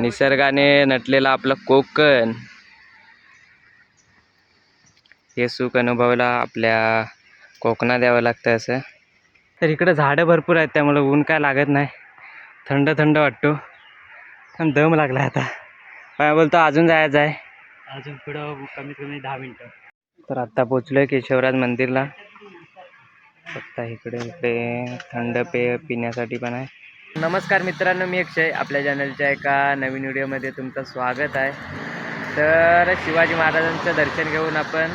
निसर्गाने नटलेलं आपलं कोकण. हे सुख अनुभवायला आपल्या कोकणात यावं लागतं असं. तर इकडं झाडं भरपूर आहेत त्यामुळं ऊन काय लागत नाही. थंड थंड वाटतो. पण दम लागला आता. काय बोलतो अजून जायचं आहे? अजून पुढं कमीत कमी दहा मिनिटं. तर आत्ता पोचलोय केशवराज मंदिरला. फक्त इकडे इकडे थंड पेय पिण्यासाठी पण आहे. नमस्कार मित्रांनो मी अक्षय. आपल्या चॅनलच्या एका नवीन व्हिडिओमध्ये तुमचं स्वागत आहे. तर शिवाजी महाराजांचं दर्शन घेऊन आपण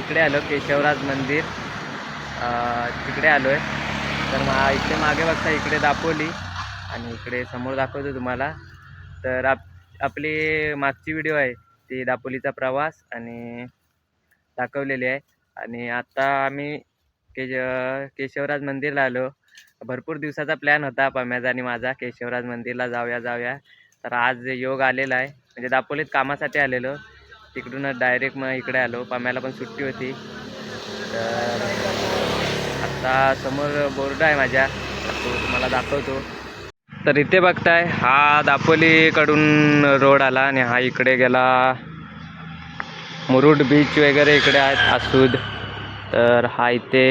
इकडे आलो केशवराज मंदिर. तिकडे आलो आहे तर मा इकडे मागे बघता इकडे दापोली आणि इकडे समोर दाखवतो तुम्हाला. तर आप आपली मागची व्हिडिओ आहे ती दापोलीचा प्रवास आणि दाखवलेली आहे. आणि आत्ता आम्ही केश केशवराज मंदिरला आलो. भरपूर दिवसाचा प्लॅन होता पम्याचा आणि माझा. केशवराज मंदिरला जाऊया जाऊया. तर आज योग आलेला आहे म्हणजे दापोलीत कामासाठी आलेलो. तिकडूनच डायरेक्ट मग इकडे आलो. पम्याला पण सुट्टी होती. तर आता समोर बोर्ड आहे माझ्या. तो तुम्हाला दाखवतो. तर इथे बघताय हा दापोलीकडून रोड आला आणि हा इकडे गेला. मुरुड बीच वगैरे इकडे आहेत आसूद तर हा इथे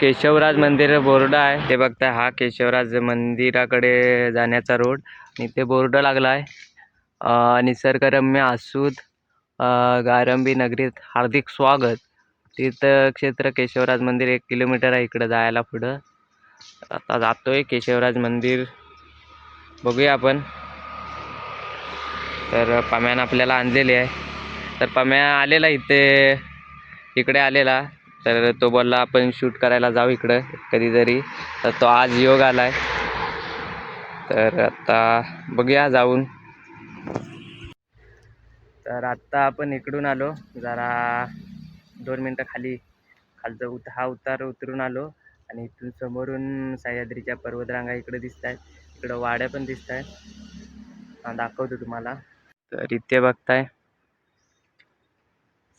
केशवराज मंदिर बोर्ड आहे. ते बघताय हा केशवराज मंदिराकडे जाण्याचा रोड आणि इथे बोर्ड लागला आहे निसर्गरम्य आसूद गारंबी नगरीत हार्दिक स्वागत. तीर्थक्षेत्र केशवराज मंदिर एक किलोमीटर आहे इकडं जायला पुढं. आता जातोय केशवराज मंदिर. बघूया आपण. तर पम्यानं आपल्याला आणलेली आहे. तर पम्या आलेला इथे. इकडे आलेला. तर तो बोलला आपण शूट करायला जाऊ इकडं कधीतरी. तर तो आज योग आला आहे तर आता बघूया जाऊन. तर आत्ता आपण इकडून आलो. जरा दोन मिनटं खाली खालचं उत हा उतार उतरून आलो आणि इथून समोरून सह्याद्रीच्या पर्वतरांगा इकडे दिसत आहेत इकडं वाड्या पण दिसत आहेत दाखवतो तुम्हाला. तर इथे बघताय.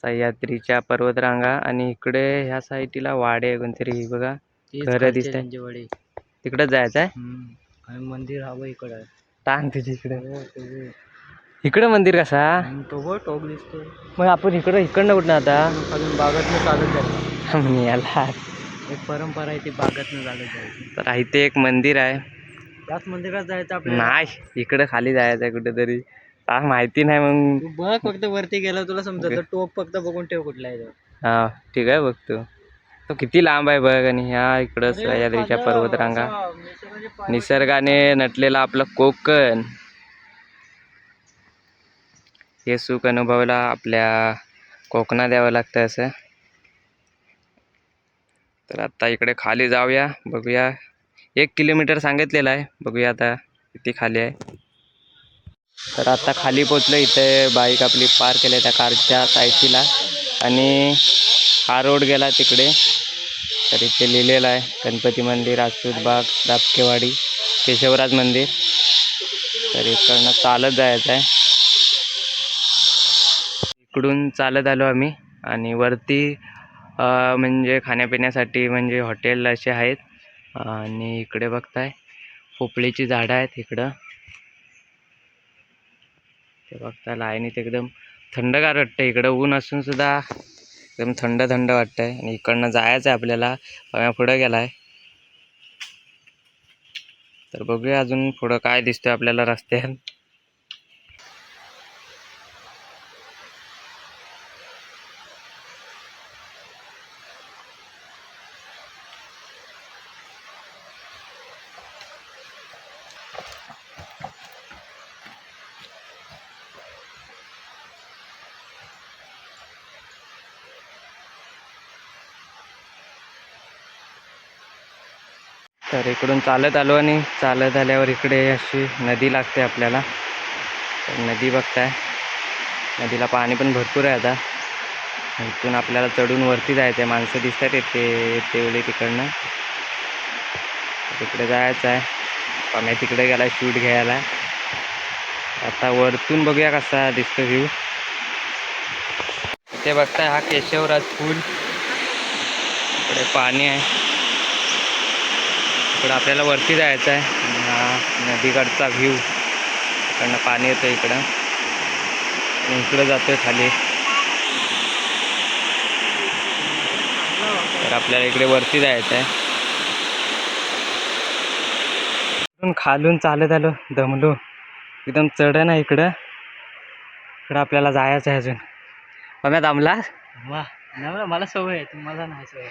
सह्याद्रीच्या पर्वतरांगा आणि इकडे ह्या साईडला वाडे कोणतरी बघा. घरं दिसत तिकडंच जायचं आहे मंदिर हवं इकडं. टांग तुझी इकडे. हो. इकडं मंदिर कसा? तो टोक दिसतोय. मग आपण इकडं इकडनं कुठं आता? अजून बागातनं चालत जायचं. याला. एक परंपरा आहे ती बागातनं चालत जायची. तर इथे एक मंदिर आहे. त्याच मंदिरात जायचं आपल्याला? नाही इकडं खाली जायचं आहे कुठेतरी. हा माहिती नाही मग. तू बघ फक्त वरती गेला तुला समजत. टोक फक्त बघून ठेव कुठला आहे तो. हा ठीक आहे बघतो. तो किती लांब आहे बघ आणि ह्या इकडं अरे, सह्याद्रीच्या माझा पर्वतरांगा. असा निसर्गाचे पाय- निसर्गाने नटलेलं आपलं कोकण. हे सुख अनुभवायला आपल्या कोकणात यावं लागतं असं. तर आता इकडे खाली जाऊया बघूया. एक किलोमीटर सांगितलेलं आहे बघूया आता किती खाली आहे. तर आता खाली पोचलो इथे बाईक आपली पार्क केली त्या कारच्या सायटीला आणि हा रोड गेला तिकडे. तर इथे लिहिलेलं आहे गणपती मंदिर राजपूत बाग दापकेवाडी केशवराज मंदिर. तर इकडनं चालत जायचं आहे. इकडून चालत आलो आम्ही आणि वरती म्हणजे खाण्यापिण्यासाठी म्हणजे हॉटेल असे आहेत. आणि इकडे बघताय पोपळीची झाडं आहेत इकडं. ते बघता लाईनीत एकदम थंडगार वाटतं इकडं ऊन असून सुद्धा एकदम थंड थंड वाटतंय. आणि इकडनं जायचं आहे आपल्याला. पव्या पुढं गेलाय. तर बघूया अजून पुढं काय दिसतंय आपल्याला रस्त्यात. तर इकडून चालत आलो आणि चालत आल्यावर इकडे अशी नदी लागते आपल्याला. तर नदी बघताय. नदीला पाणी पण भरपूर आहे आता. इथून आपल्याला चढून वरती जायचं आहे माणसं दिसतात येते तेवढे तिकडनं. तिकडे जायचं आहे. पाण्या तिकडे गेला शूट घ्यायला. आता वरतून बघूया कसा दिसतो व्ह्यू इथे बघताय हा केशवराज पूल. इकडे पाणी आहे. इकडं आपल्याला वरती जायचं आहे. हा नदीकडचा व्ह्यू इकडनं पाणी येतं इकडं. इकडं जातोय खाली. तर आपल्याला इकडे वरती जायचं आहे. खालून चालत आलो दमलो. एकदम चढ ना इकडं. इकडं आपल्याला जायचं आहे अजून. पम्या दमला. वा मला सवय आहे तुम्हाला नाही सवय.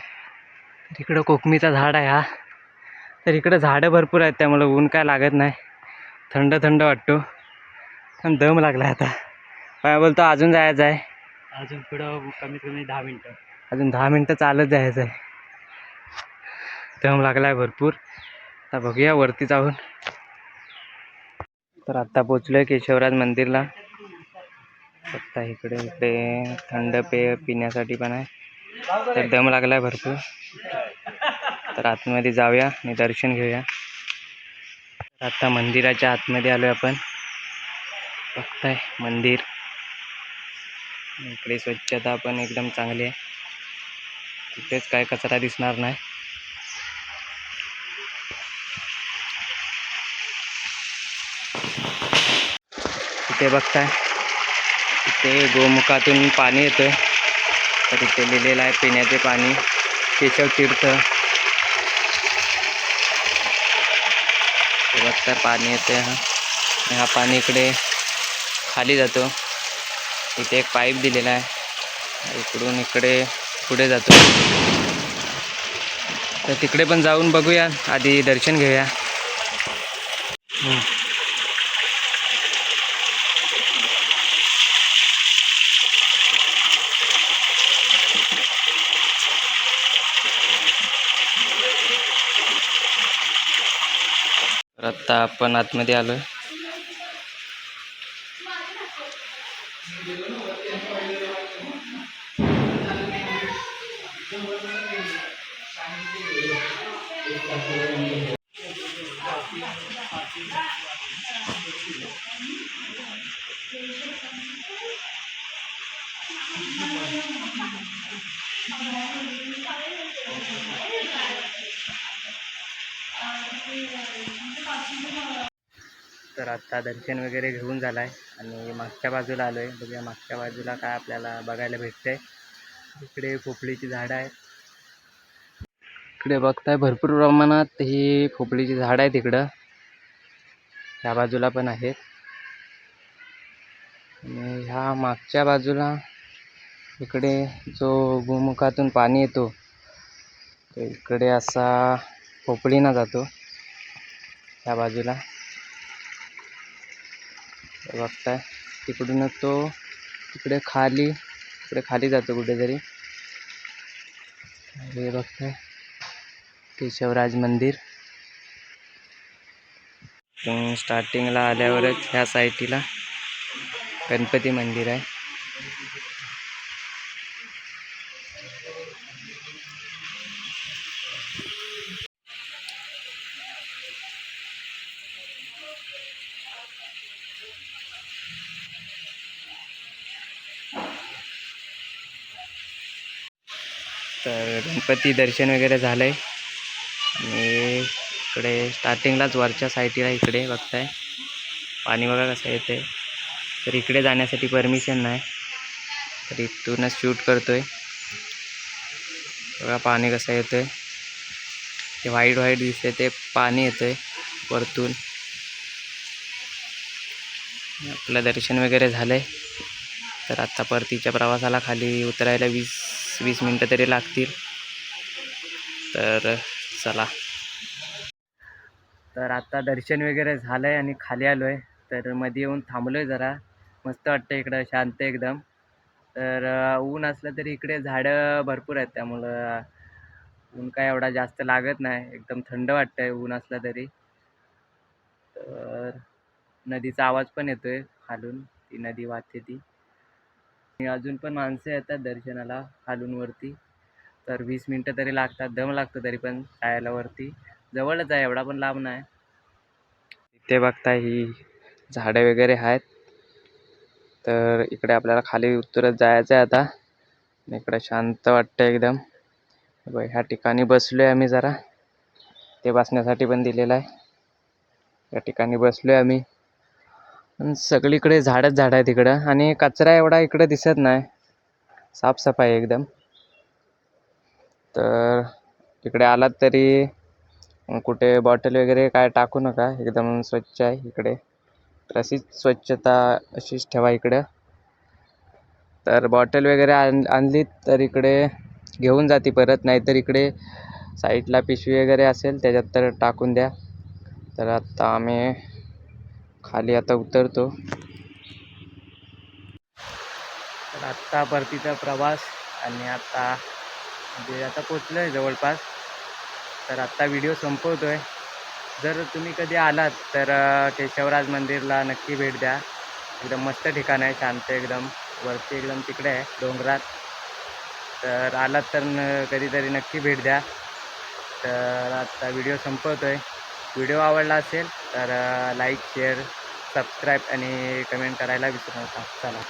इकडं कोकमीचा झाड आहे हा. तर इकडं झाडं भरपूर आहेत त्यामुळं ऊन काय लागत नाही. थंड थंड वाटतो. पण दम लागला आता. काय बोलतो अजून जायचं आहे? अजून पुढं कमीत कमी दहा मिनटं. अजून दहा मिनटं चालत जायचं आहे. दम लागला आहे भरपूर. आता बघूया वरती जाऊन तर आत्ता पोचलो आहे केशवराज मंदिरला. आत्ता इकडे इकडे थंड पेय पिण्यासाठी पण आहे. तर दम लागला आहे भरपूर. तर आतमध्ये जाऊया आणि दर्शन घेऊया. आता मंदिराच्या आतमध्ये आलो आपण. बघताय मंदिर. इकडे स्वच्छता पण एकदम चांगली आहे. तिथेच काय कचरा दिसणार नाही. इथे बघताय. इथे गोमुखातून पाणी येतंय. तर इथे लिहिलेलं आहे पिण्याचे पाणी. केशव तीर्थ हे पाणी येते हा. हा पाणी इकडे खाली जातो. इथे एक पाईप दिलेला आहे. इकडून इकडे पुढे जातो. तर तिकडे पण जाऊन बघूया. आधी दर्शन घेऊया हम्म. तर आत्ता आपण आतमध्ये आलो तर आत्ता दर्शन वगैरे घेऊन झालं आहे आणि मागच्या बाजूला आलो आहे बघूया मागच्या बाजूला काय आपल्याला बघायला भेटतंय. इकडे पोपळीची झाडं आहेत. इकडे बघताय भरपूर प्रमाणात ही पोपळीची झाडं आहेत इकडं. ह्या बाजूला पण आहेत. आणि ह्या मागच्या बाजूला इकडे जो गोमुखातून पाणी येतो तो इकडे असा पोपळीना जातो. ह्या बाजूला. बघताय तिकडूनच तो तिकडे खाली तिकडे खाली जातो कुठेतरी. हे बघताय केशवराज मंदिर. स्टार्टिंगला आल्यावरच ह्या साईटीला गणपती मंदिर आहे. गणपती दर्शन वगैरे झालं आहे आणि इकडे स्टार्टिंगलाच वरच्या साईटीला इकडे बघताय. पाणी बघा कसं येते तर इकडे जाण्यासाठी परमिशन नाही. तर इथूनच शूट करतोय. बघा पाणी कसं येतंय. ते व्हाईट व्हाईट दिसते ते पाणी येतंय वरतून. आपलं दर्शन वगैरे झालंय. तर आत्ता परतीच्या प्रवासाला खाली उतरायला वीस वीस मिनटं तरी लागतील. तर चला. तर आता दर्शन वगैरे झालं आहे आणि खाली आलो आहे तर मध्ये येऊन थांबलो आहे जरा. मस्त वाटतं इकडं शांत एकदम. तर ऊन असलं तरी इकडे झाडं भरपूर आहेत त्यामुळं ऊन काय एवढा जास्त लागत नाही. एकदम थंड वाटतं आहे ऊन असलं तरी. तर नदीचा आवाज पण येतोय खालून. ती नदी वाहते ती. अजून पण माणसं येतात दर्शनाला खालून वरती. तर वीस मिनटं तरी लागतात दम लागतो तरी पण जायला वरती. जवळच आहे एवढा पण लांब नाही. इथे बघता ही झाडं वगैरे आहेत. तर इकडे आपल्याला खाली उतरत जायचं आहे आता. इकडे शांत वाटतं एकदम. ह्या ठिकाणी बसलो आहे आम्ही जरा. ते बसण्यासाठी पण दिलेलं आहे. या ठिकाणी बसलो आहे आम्ही. पण सगळीकडे झाडच झाड आहे तिकडं आणि कचरा एवढा इकडं दिसत नाही. साफसफाई एकदम. तर इकडे आलात तरी कुठे बॉटल वगैरे काय टाकू नका एकदम स्वच्छ आहे इकडे. तर अशीच स्वच्छता अशीच ठेवा इकडं. तर बॉटल वगैरे आण आणली तर इकडे घेऊन जाते परत नाहीतर इकडे साईडला पिशवी वगैरे असेल त्याच्यात तर टाकून द्या. तर आत्ता आम्ही खाली आता उतरतो. तर आत्ता परतीचा प्रवास आणि आता म्हणजे आता पोचलो आहे जवळपास. तर आत्ता व्हिडिओ संपवतो आहे जर तुम्ही कधी आलात तर केशवराज मंदिरला नक्की भेट द्या. एकदम मस्त ठिकाण आहे शांत एकदम. वरती एकदम तिकडे आहे डोंगरात. तर आलात तर न कधीतरी नक्की भेट द्या. तर आत्ता व्हिडिओ संपवतो आहे व्हिडिओ आवडला असेल तर लाईक शेअर सबस्क्राईब आणि कमेंट करायला विसरू नका. चला.